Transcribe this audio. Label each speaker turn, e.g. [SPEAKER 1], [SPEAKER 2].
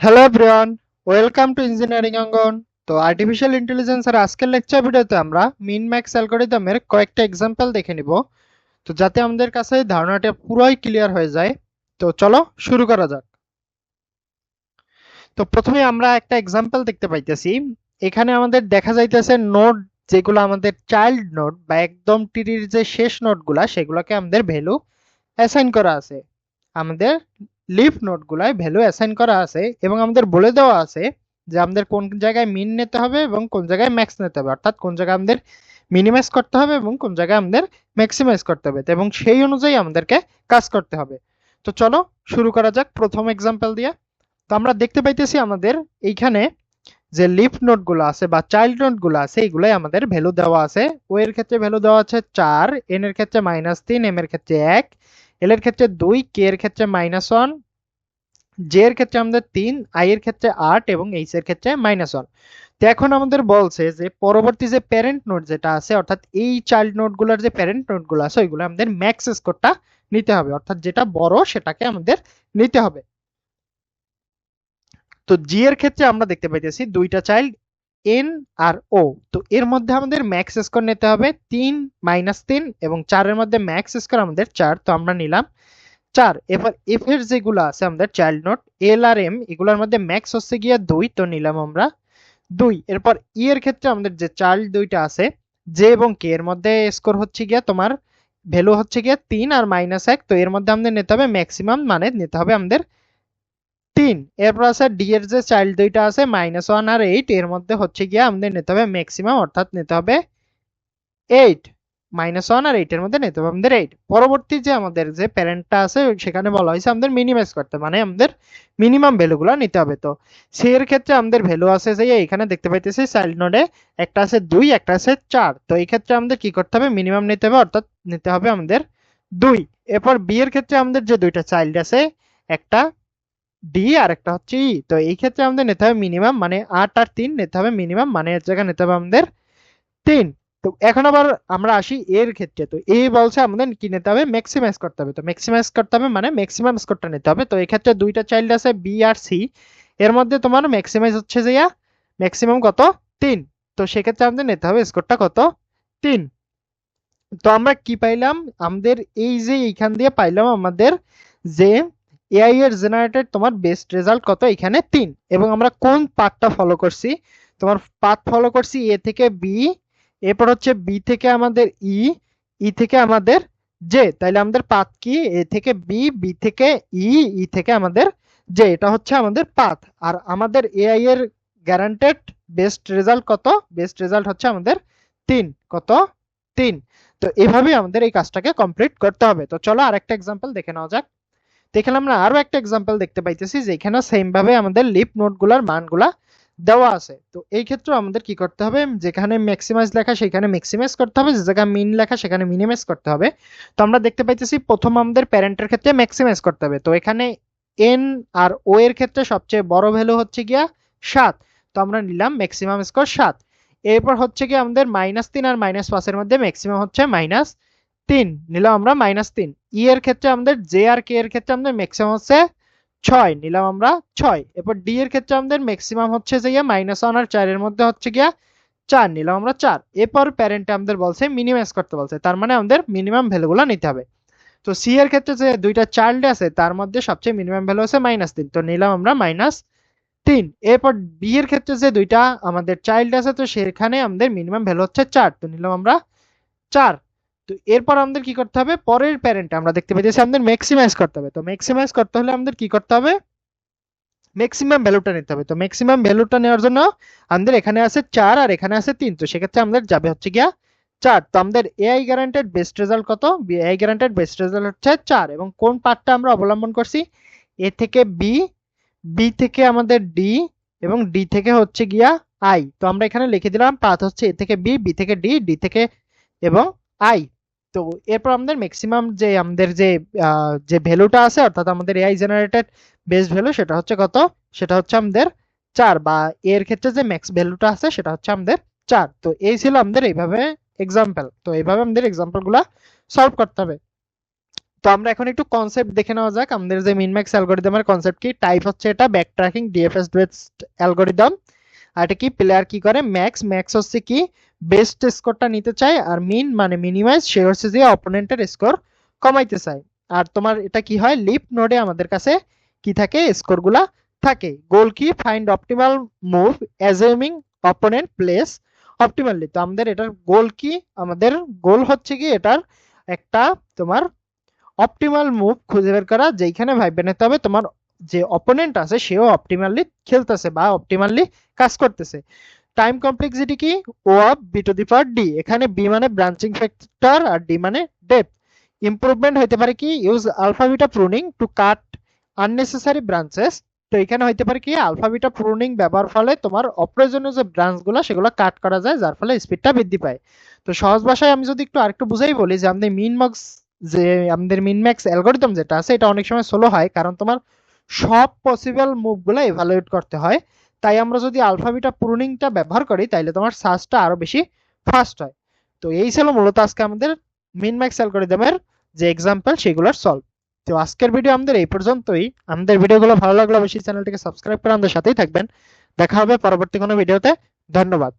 [SPEAKER 1] Hello everyone welcome to engineering অঙ্গন তো artificial ইন্টেলিজেন্সের আজকের লেকচার ভিডিওতে আমরা মিন ম্যাক্স অ্যালগরিদমের কয়েকটা এক্সাম্পল দেখে নিব। তো যাতে আমাদের কাছে ধারণাটা পুরোই ক্লিয়ার হয়ে যায়, তো চলো শুরু করা যাক। তো প্রথমে আমরা একটা এক্সাম্পল দেখতে পাইতেছি। এখানে আমাদের দেখা যাইতেছে নোট যেগুলো আমাদের চাইল্ড নোট বা একদম টিরির যে শেষ নোটগুলা সেগুলোকে আমাদের ভ্যালু অ্যাসাইন করা আছে। আমাদের লিফ নোটগুলায় ভ্যালু অ্যাসাইন করা আছে এবং আমাদের বলে দেওয়া আছে যে আমাদের কোন জায়গায় মিন নিতে হবে এবং কোন জায়গায় ম্যাক্স নিতে হবে। অর্থাৎ কোন জায়গায় আমাদের মিনিমাইজ করতে হবে এবং কোন জায়গায় আমাদের ম্যাক্সিমাইজ করতে হবে। এবং সেই অনুযায়ী আমাদেরকে কাজ করতে হবে। তো চলো শুরু করা যাক প্রথম এক্সাম্পল দিয়ে। তো আমরা দেখতে পাইতেছি আমাদের এইখানে যে লিফ নোটগুলো আছে বা চাইল্ড নোটগুলো আছে এগুলাই আমাদের ভ্যালু দেওয়া আছে। ও এর ক্ষেত্রে ভ্যালু দেওয়া আছে চার এন এর ক্ষেত্রে মাইনাস তিন এম এর ক্ষেত্রে এক। এল এর ক্ষেত্রে দুই, কে এর ক্ষেত্রে মাইনাস ওয়ান জে এর ক্ষেত্রে আমাদের তিন আই এর ক্ষেত্রে আট এবং এইচ এর ক্ষেত্রে মাইনাস ওয়ান তো এখন আমাদের বলছে যে পরবর্তী যে প্যারেন্ট নোট যেটা আছে, অর্থাৎ এই চাইল্ড নোটগুলোর যে প্যারেন্ট নোটগুলো আছে, ওইগুলো আমাদের ম্যাক্স স্কোরটা নিতে হবে। অর্থাৎ যেটা বড় সেটাকে আমাদের নিতে হবে। তো জি এর ক্ষেত্রে আমরা দেখতে পাইতেছি দুইটা চাইল্ড এন আর ও। তো এর মধ্যে আমাদের ম্যাক্স স্কোর নিতে হবে তিন মাইনাস তিন এবং চারের মধ্যে ম্যাক্স স্কোর আমাদের চার, তো আমরা নিলাম চার। এবার এফ এর যেগুলো আছে আমাদের child node L R M এগুলোর মধ্যে ম্যাক্স হচ্ছে গিয়া দুই, তো নিলাম আমরা দুই। এরপর ই এর ক্ষেত্রে আমাদের যে চাইল্ড দুইটা আছে জে এবং কে এর মধ্যে স্কোর হচ্ছে গিয়া তোমার ভ্যালু হচ্ছে গিয়া তিন আর মাইনাস এক, তো এর মধ্যে আমাদের নিতে হবে ম্যাক্সিমাম মানে নিতে হবে আমাদের তিন। এরপর আছে ডি এর যে চাইল্ড দুইটা আছে মাইনাস ওয়ান আর এইট এর মধ্যে হচ্ছে গিয়া আমাদের নিতে হবে ম্যাক্সিমাম অর্থাৎ নিতে হবে এইট মাইনাস ওয়ান আর এইটের মধ্যে নিতে হবে আমাদের এইট পরবর্তী যে আমাদের যে প্যারেন্টটা আছে, সেখানে বলা হয়েছে আমাদের মিনিমাইজ করতে মানে আমাদের মিনিমাম ভ্যালুগুলো নিতে হবে তো। সি এর ক্ষেত্রে আমাদের ভ্যালু আছে যে এখানে দেখতে পাইতেছি চাইল্ড নোডে একটা আছে দুই, একটা আছে চার। তো এই ক্ষেত্রে আমাদের কি করতে হবে? মিনিমাম নিতে হবে, অর্থাৎ নিতে হবে আমাদের দুই। এরপর বি এর ক্ষেত্রে আমাদের যে দুইটা চাইল্ড আছে, একটা ডি আর একটা হচ্ছে ই তো এই ক্ষেত্রে আমাদের নিতে হবে মিনিমাম মানে আট আর তিন নিতে হবে মিনিমাম মানে এর জায়গায় নিতে হবে আমাদের তিন। তো এখন আবার আমরা আসি এর ক্ষেত্রে। তো এ বলছে আমাদের কি নিতে হবে? ম্যাক্সিমাইজ করতে হবে। তো ম্যাক্সিমাইজ করতে হবে মানে ম্যাক্সিমাম স্কোরটা নিতে হবে। তো এই ক্ষেত্রে দুইটা চাইল্ড আছে বি আর সি এর মধ্যে তোমার ম্যাক্সিমাইজ হচ্ছে যে ম্যাক্সিমাম কত? তিন। তো সেক্ষেত্রে আমাদের নিতে হবে স্কোরটা কত? তিন। তো আমরা কি পাইলাম? আমাদের এই যে এইখান দিয়ে পাইলাম আমাদের যে এআই এর জেনারেটেড তোমার বেস্ট রেজাল্ট কত এখানে তিন। এবং আমরা কোন পাথটা ফলো করছি? তোমার পাথ ফলো করছি এ থেকে বি এরপর হচ্ছে বি থেকে আমাদের ই ই থেকে আমাদের জে তাইলে আমাদের পাথ কি? এ থেকে বি বি থেকে ই ই থেকে আমাদের জে এটা হচ্ছে আমাদের পাথ আর আমাদের এআই এর গ্যারান্টেড বেস্ট রেজাল্ট কত? বেস্ট রেজাল্ট হচ্ছে আমাদের তিন। কত? তিন। তো এভাবে আমাদের এই কাজটাকে কমপ্লিট করতে হবে। তো চলো আরেকটা এক্সাম্পল দেখে নেওয়া যাক। এখানে আমরা আরও একটা এক্সাম্পল দেখতে পাইতেছি যেখানে সেম ভাবে আমাদের লিপ নোটগুলোর মানগুলা দেওয়া আছে। তো এই ক্ষেত্রে আমাদের কি করতে হবে? যেখানে ম্যাক্সিমাইজ লেখা, সেখানে ম্যাক্সিমাইজ করতে হবে। যে জায়গায় মিন লেখা, সেখানে মিনিমাইজ করতে হবে। তো আমরা দেখতে পাইতেছি প্রথম আমাদের প্যারেন্টের ক্ষেত্রে ম্যাক্সিমাইজ করতে হবে। তো এখানে এন আর ও এর ক্ষেত্রে সবচেয়ে বড় ভ্যালু হচ্ছে গিয়া সাত। তো আমরা নিলাম ম্যাক্সিমাম স্কোর সাত। এরপর হচ্ছে কি আমাদের মাইনাস তিন আর মাইনাস পাঁচের মধ্যে ম্যাক্সিমাম হচ্ছে মাইনাস তিন, নিলাম আমরা মাইনাস তিন। ই এর ক্ষেত্রে আমাদের জে আর কে এর ক্ষেত্রে আমাদের ম্যাক্সিমাম হচ্ছে ছয়, নিলাম আমরা ছয়। এরপর ডি এর ক্ষেত্রে আমাদের ম্যাক্সিমাম হচ্ছে যে মাইনাস ওয়ান আর চারের মধ্যে হচ্ছে গিয়া চার, নিলাম আমরা চার। এরপর প্যারেন্ট আমাদের বলছে মিনিমাইজ করতে বলছে, তার মানে আমাদের মিনিমাম ভ্যালুগুলো নিতে হবে। তো সি এর ক্ষেত্রে যে দুইটা চাইল্ড আছে, তার মধ্যে সবচেয়ে মিনিমাম ভ্যালু আছে মাইনাস তিন। তো নিলাম আমরা মাইনাস তিন। এরপর বি এর ক্ষেত্রে যে দুইটা আমাদের চাইল্ড আছে, তো সেখানে আমাদের মিনিমাম ভ্যালু হচ্ছে চার। তো নিলাম আমরা চার। তো এরপর আমাদের কি করতে হবে? পরের প্যারেন্ট আমরা দেখতে পাইতেছি আমাদের ম্যাক্সিমাইজ করতে হবে। তো ম্যাক্সিমাইজ করতে হলে আমাদের কি করতে হবে? ম্যাক্সিমাম ভ্যালুটা নিতে হবে। তো ম্যাক্সিমাম ভ্যালুটা নেওয়ার জন্য আমাদের এখানে আছে চার আর এখানে আছে তিন। তো সেক্ষেত্রে আমাদের যাবে হচ্ছে গিয়া চার। তো আমাদের এআই গ্যারান্টেড বেস্ট রেজাল্ট কত? এআই গ্যারান্টেড বেস্ট রেজাল্ট হচ্ছে চার। এবং কোন পার্টটা আমরা অবলম্বন করছি? এ থেকে বি বি থেকে আমাদের ডি এবং ডি থেকে হচ্ছে গিয়া আই তো আমরা এখানে লিখে দিলাম পাথ হচ্ছে এ থেকে বি বি থেকে ডি ডি থেকে এবং আই তো এরপর আমাদের ম্যাক্সিমাম যে আমাদের যে যে ভ্যালুটা আছে, অর্থাৎ আমাদের এআই জেনারেটেড বেস ভ্যালু সেটা হচ্ছে কত? সেটা হচ্ছে আমাদের চার বা এর ক্ষেত্রে যে ম্যাক্স ভ্যালুটা আছে, সেটা হচ্ছে আমাদের চার। তো এই ছিল আমাদের এইভাবে এক্সাম্পল তো এইভাবে আমাদের এক্সাম্পলগুলা সলভ করতে হবে। তো আমরা এখন একটু কনসেপ্ট দেখে নেওয়া যাক। আমাদের যে মিনম্যাক্স অ্যালগোরিদমের কনসেপ্ট কি? টাইপ হচ্ছে এটা back tracking DFS based algorithm আর এটা কি প্লেয়ার কি করে? ম্যাক্স ম্যাক্স হচ্ছে কি? বেস্ট স্কোরটা নিতে চায় আর মিন মানে মিনিমাইজ সে হচ্ছে যে অপোনেন্টের স্কোর কমাইতে চায়। আর তোমার এটা কি হয়? লিপ নোডে আমাদের কাছে কি থাকে? স্কোরগুলা থাকে। গোল কি find optimal move assuming opponent plays optimally তো আমাদের এটার গোল কি? আমাদের গোল হচ্ছে কি? এটার একটা তোমার অপটিমাল মুভ খুঁজে বের করা যেখানে ভাইবে নিতে হবে তোমার যে অপোনেন্ট আছে, সেও অপটিমালি খেলতেছে বা অপটিমালি কাজ করতেছে। টাইম কমপ্লেক্সিটি কি? O of b to the power d এখানে বি মানে ব্রাঞ্চিং ফ্যাক্টর আর ডি মানে ডেপথ ইমপ্রুভমেন্ট হইতে পারে কি? Use alpha beta pruning to cut unnecessary branches তো এখানে হইতে পারে কি? আলফা বিটা প্রুনিং ব্যবহার ফলে তোমার অপ্রয়োজনীয় যে ব্রাঞ্চগুলো সেগুলো কাট করা যায়, যার ফলে স্পিডটা বৃদ্ধি পায়। তো সহজ ভাষায় আমি যদি একটু আরেকটু বুঝাই বলি যে আমাদের মিন মার্কস যে আমাদের মিনম্যাক্স অ্যালগোরিদম যেটা আছে, এটা অনেক সময় স্লো হয়, কারণ তোমার সব পসিবল মুভগুলো এভালুয়েট করতে হয়। তাই আমরা যদি আলফা বিটা প্রুনিংটা ব্যবহার করি, তাইলে তোমার সার্চটা আরও বেশি ফাস্ট হয়। তো এই ছিল মূলত আজকে আমাদের মিন মিনম্যাক্স অ্যালগোরিদমের যে এক্সাম্পল সেগুলোর সলভ তো আজকের ভিডিও আমাদের এই পর্যন্তই। আমাদের ভিডিওগুলো ভালো লাগলে অবশ্যই চ্যানেলটিকে সাবস্ক্রাইব করে আমাদের সাথেই থাকবেন। দেখা হবে পরবর্তী কোনো ভিডিওতে ধন্যবাদ।